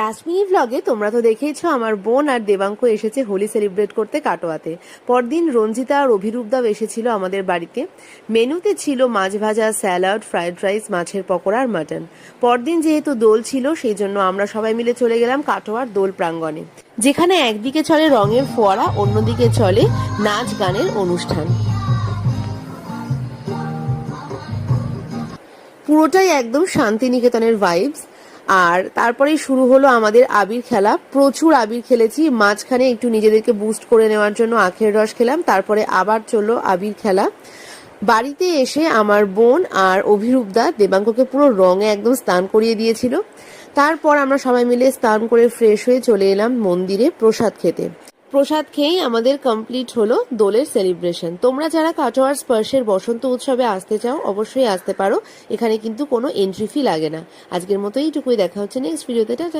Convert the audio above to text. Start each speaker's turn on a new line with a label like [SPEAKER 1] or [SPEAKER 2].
[SPEAKER 1] Last minute ভ্লগে তোমরা তো দেখেইছো আমার বোন আর দেবাঙ্ক এসেছে হোলি সেলিব্রেট করতে কাটোয়াতে। পরদিন রঞ্জিতা আর অভিরূপদাও এসেছিল আমাদের বাড়িতে। মেনুতে ছিল মাছ ভাজা, স্যালাড, ফ্রাইড রাইস, মাছের পকোড়া আর মাটন। পরদিন যেহেতু দোল ছিল, সেই জন্য আমরা সবাই মিলে চলে গেলাম কাটোয়ার দোল প্রাঙ্গণে। যেখানে একদিকে চলে রঙের ফোয়ারা, অন্যদিকে চলে নাচ গানের অনুষ্ঠান। পুরোটাই একদম শান্তিনিকেতনের ভাইবস আর তারপরেই শুরু হলো আমাদের আবির খেলা। প্রচুর আবির খেলেছি। মাঝখানে একটু নিজেদেরকে বুস্ট করে নেওয়ার জন্য আখের রস খেলাম। তারপরে আবার চলল আবির খেলা। বাড়িতে এসে আমার বোন আর অভিরূপদা দেবাঙ্ককে পুরো রঙে একদম স্নান করিয়ে দিয়েছিল। তারপর আমরা সবাই মিলে স্নান করে ফ্রেশ হয়ে চলে এলাম মন্দিরে প্রসাদ খেতে। প্রসাদ খেয়েই আমাদের কমপ্লিট হলো দোলের সেলিব্রেশন তোমরা যারা কাটোয়ার স্পর্শের বসন্ত উৎসবে আসতে চাও, অবশ্যই আসতে পারো। এখানে কিন্তু কোনো এন্ট্রি ফি লাগে না। আজকের মতো এইটুকুই। দেখা হচ্ছে নেক্সট ভিডিওতে